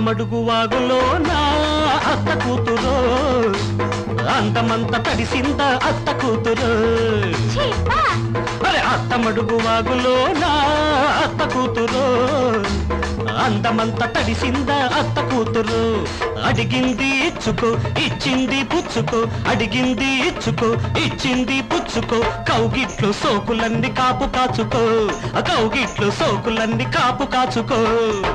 మడుగు వాగులో నా అత్త కూతురు. అంతమంత తడిసింద అత్త కూతురు. అరే అత్త మడుగు వాగులో నా అత్త కూతురు. అందమంత తడిసింద అత్త కూతురు. అడిగింది ఇచ్చుకో ఇచ్చింది పుచ్చుకో. అడిగింది ఇచ్చుకో ఇచ్చింది పుచ్చుకో. కౌగిట్లు సోకులన్నీ కాపు కాచుకో. కౌగిట్లు సోకులన్నీ కాపు కాచుకో.